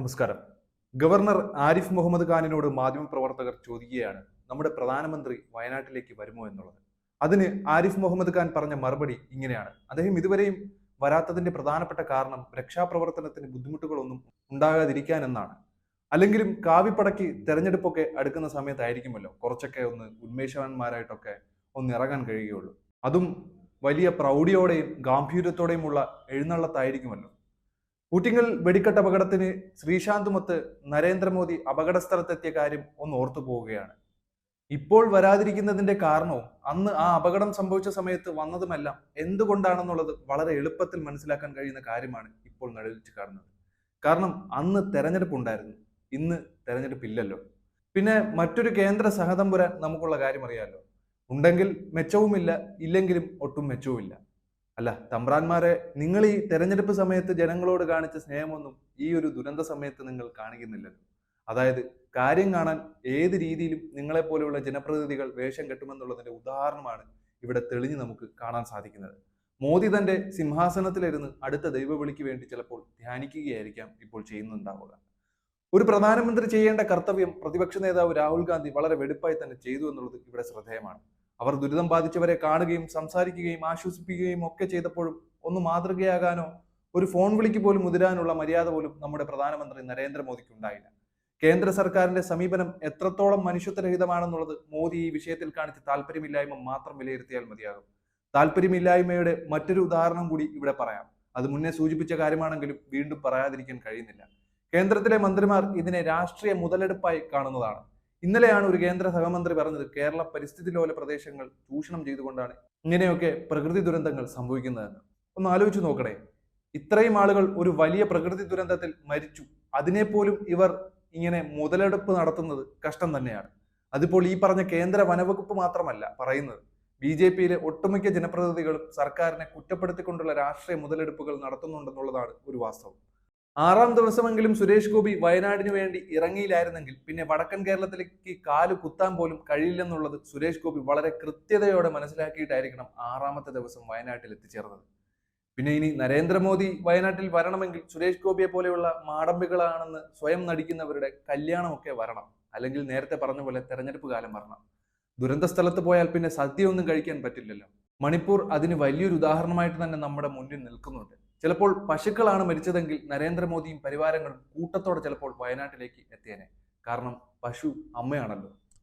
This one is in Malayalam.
നമസ്കാരം. ഗവർണർ ആരിഫ് മുഹമ്മദ് ഖാനിനോട് മാധ്യമപ്രവർത്തകർ ചോദിക്കുകയാണ് നമ്മുടെ പ്രധാനമന്ത്രി വയനാട്ടിലേക്ക് വരുമോ എന്നുള്ളത്? അതിന് ആരിഫ് മുഹമ്മദ് ഖാൻ പറഞ്ഞ മറുപടി ഇങ്ങനെയാണ്. അദ്ദേഹം ഇതുവരെയും വരാത്തതിന്റെ പ്രധാനപ്പെട്ട കാരണം രക്ഷാപ്രവർത്തനത്തിന് ബുദ്ധിമുട്ടുകളൊന്നും ഉണ്ടാകാതിരിക്കാൻ എന്നാണ് അല്ലെങ്കിലും കാവിപ്പടക്കി തെരഞ്ഞെടുപ്പൊക്കെ അടുക്കുന്ന സമയത്തായിരിക്കുമല്ലോ കുറച്ചൊക്കെ ഒന്ന് ഉന്മേഷവാന്മാരായിട്ടൊക്കെ ഒന്ന് ഇറങ്ങാൻ കഴിയുകയുള്ളൂ. അതും വലിയ പ്രൗഢിയോടെയും ഗാംഭീര്യത്തോടെയുമുള്ള എഴുന്നള്ളത്തായിരിക്കുമല്ലോ. ഊട്ടിങ്ങൽ വെടിക്കെട്ട് അപകടത്തിന് ശ്രീശാന്തുമൊത്ത് നരേന്ദ്രമോദി അപകട സ്ഥലത്തെത്തിയ കാര്യം ഒന്ന് ഓർത്തു പോവുകയാണ്. ഇപ്പോൾ വരാതിരിക്കുന്നതിന്റെ കാരണവും അന്ന് ആ അപകടം സംഭവിച്ച സമയത്ത് വന്നതുമെല്ലാം എന്തുകൊണ്ടാണെന്നുള്ളത് വളരെ എളുപ്പത്തിൽ മനസ്സിലാക്കാൻ കഴിയുന്ന കാര്യമാണ് ഇപ്പോൾ നടുവിച്ച് കാണുന്നത്. കാരണം അന്ന് തെരഞ്ഞെടുപ്പ് ഉണ്ടായിരുന്നു. ഇന്ന് തെരഞ്ഞെടുപ്പില്ലല്ലോ പിന്നെ മറ്റൊരു കേന്ദ്ര സഹതമ്പുരാൻ നമുക്കുള്ള കാര്യം അറിയാമല്ലോ ഉണ്ടെങ്കിൽ മെച്ചവുമില്ല ഇല്ലെങ്കിലും ഒട്ടും മെച്ചവുമില്ല. അല്ല തമ്പ്രാന്മാരെ നിങ്ങൾ ഈ തെരഞ്ഞെടുപ്പ് സമയത്ത് ജനങ്ങളോട് കാണിച്ച സ്നേഹമൊന്നും ഈ ഒരു ദുരന്ത സമയത്ത് നിങ്ങൾ കാണിക്കുന്നില്ലല്ലോ. അതായത് കാര്യം കാണാൻ ഏത് രീതിയിലും നിങ്ങളെ പോലെയുള്ള ജനപ്രതിനിധികൾ വേഷം കെട്ടുമെന്നുള്ളതിന്റെ ഉദാഹരണമാണ് ഇവിടെ തെളിഞ്ഞ് നമുക്ക് കാണാൻ സാധിക്കുന്നത്. മോദി തന്റെ സിംഹാസനത്തിലിരുന്ന് അടുത്ത ദൈവവിളിക്ക് വേണ്ടി ചിലപ്പോൾ ധ്യാനിക്കുകയായിരിക്കാം ഇപ്പോൾ ചെയ്യുന്നുണ്ടാവുക. ഒരു പ്രധാനമന്ത്രി ചെയ്യേണ്ട കർത്തവ്യം പ്രതിപക്ഷ നേതാവ് രാഹുൽ ഗാന്ധി വളരെ വെടുപ്പായി തന്നെ ചെയ്തു എന്നുള്ളത് ഇവിടെ ശ്രദ്ധേയമാണ്. അവർ ദുരിതം ബാധിച്ചവരെ കാണുകയും സംസാരിക്കുകയും ആശ്വസിപ്പിക്കുകയും ഒക്കെ ചെയ്തപ്പോഴും ഒന്ന് മാതൃകയാകാനോ ഒരു ഫോൺ വിളിക്ക് പോലും മുതിരാനുള്ള മര്യാദ പോലും നമ്മുടെ പ്രധാനമന്ത്രി നരേന്ദ്രമോദിക്ക് ഉണ്ടായില്ല. കേന്ദ്ര സർക്കാരിന്റെ സമീപനം എത്രത്തോളം മനുഷ്യത്വരഹിതമാണെന്നുള്ളത് മോദി ഈ വിഷയത്തിൽ കാണിച്ച താല്പര്യമില്ലായ്മ മാത്രം വിലയിരുത്തിയാൽ മതിയാകും. താല്പര്യമില്ലായ്മയുടെ മറ്റൊരു ഉദാഹരണം കൂടി ഇവിടെ പറയാം. അത് മുന്നേ സൂചിപ്പിച്ച കാര്യമാണെങ്കിലും വീണ്ടും പറയാതിരിക്കാൻ കഴിയുന്നില്ല. കേന്ദ്രത്തിലെ മന്ത്രിമാർ ഇതിനെ രാഷ്ട്രീയ മുതലെടുപ്പായി കാണുന്നതാണ്. ഇന്നലെയാണ് ഒരു കേന്ദ്ര സഹമന്ത്രി പറഞ്ഞത് കേരള പരിസ്ഥിതി ലോല പ്രദേശങ്ങൾ ചൂഷണം ചെയ്തുകൊണ്ടാണ് ഇങ്ങനെയൊക്കെ പ്രകൃതി ദുരന്തങ്ങൾ സംഭവിക്കുന്നതെന്ന്. ഒന്ന് ആലോചിച്ചു നോക്കണേ. ഇത്രയും ആളുകൾ ഒരു വലിയ പ്രകൃതി ദുരന്തത്തിൽ മരിച്ചു. അതിനെപ്പോലും ഇവർ ഇങ്ങനെ മുതലെടുപ്പ് നടത്തുന്നത് കഷ്ടം തന്നെയാണ്. അതിപ്പോൾ ഈ പറഞ്ഞ കേന്ദ്ര വനവകുപ്പ് മാത്രമല്ല പറയുന്നത്. ബി ജെ പിയിലെ ഒട്ടുമിക്ക ജനപ്രതിനിധികളും സർക്കാരിനെ കുറ്റപ്പെടുത്തിക്കൊണ്ടുള്ള രാഷ്ട്രീയ മുതലെടുപ്പുകൾ നടത്തുന്നുണ്ടെന്നുള്ളതാണ് ഒരു വാസ്തവം. ആറാം ദിവസമെങ്കിലും സുരേഷ് ഗോപി വയനാടിന് വേണ്ടി ഇറങ്ങിയില്ലായിരുന്നെങ്കിൽ പിന്നെ വടക്കൻ കേരളത്തിലേക്ക് കാൽ കുത്താൻ പോലും കഴിയില്ലെന്നുള്ളത് സുരേഷ് ഗോപി വളരെ കൃത്യതയോടെ മനസ്സിലാക്കിയിട്ടായിരിക്കണം ആറാമത്തെ ദിവസം വയനാട്ടിൽ എത്തിച്ചേർന്നത്. പിന്നെ ഇനി നരേന്ദ്രമോദി വയനാട്ടിൽ വരണമെങ്കിൽ സുരേഷ് ഗോപിയെ പോലെയുള്ള മാടമ്പികളാണെന്ന് സ്വയം നടിക്കുന്നവരുടെ കല്യാണമൊക്കെ വരണം. അല്ലെങ്കിൽ നേരത്തെ പറഞ്ഞ പോലെ തെരഞ്ഞെടുപ്പ് കാലം വരണം. ദുരന്ത സ്ഥലത്ത് പോയാൽ പിന്നെ സദ്യയൊന്നും കഴിക്കാൻ പറ്റില്ലല്ലോ. മണിപ്പൂർ അതിന് വലിയൊരു ഉദാഹരണമായിട്ട് തന്നെ നമ്മുടെ മുന്നിൽ നിൽക്കുന്നുണ്ട്. ചിലപ്പോൾ പശുക്കളാണ് മരിച്ചതെങ്കിൽ നരേന്ദ്രമോദിയും പരിവാരങ്ങളും കൂട്ടത്തോടെ ചിലപ്പോൾ വയനാട്ടിലേക്ക് എത്തിയേനെ. കാരണം പശു അമ്മയാണല്ലോ.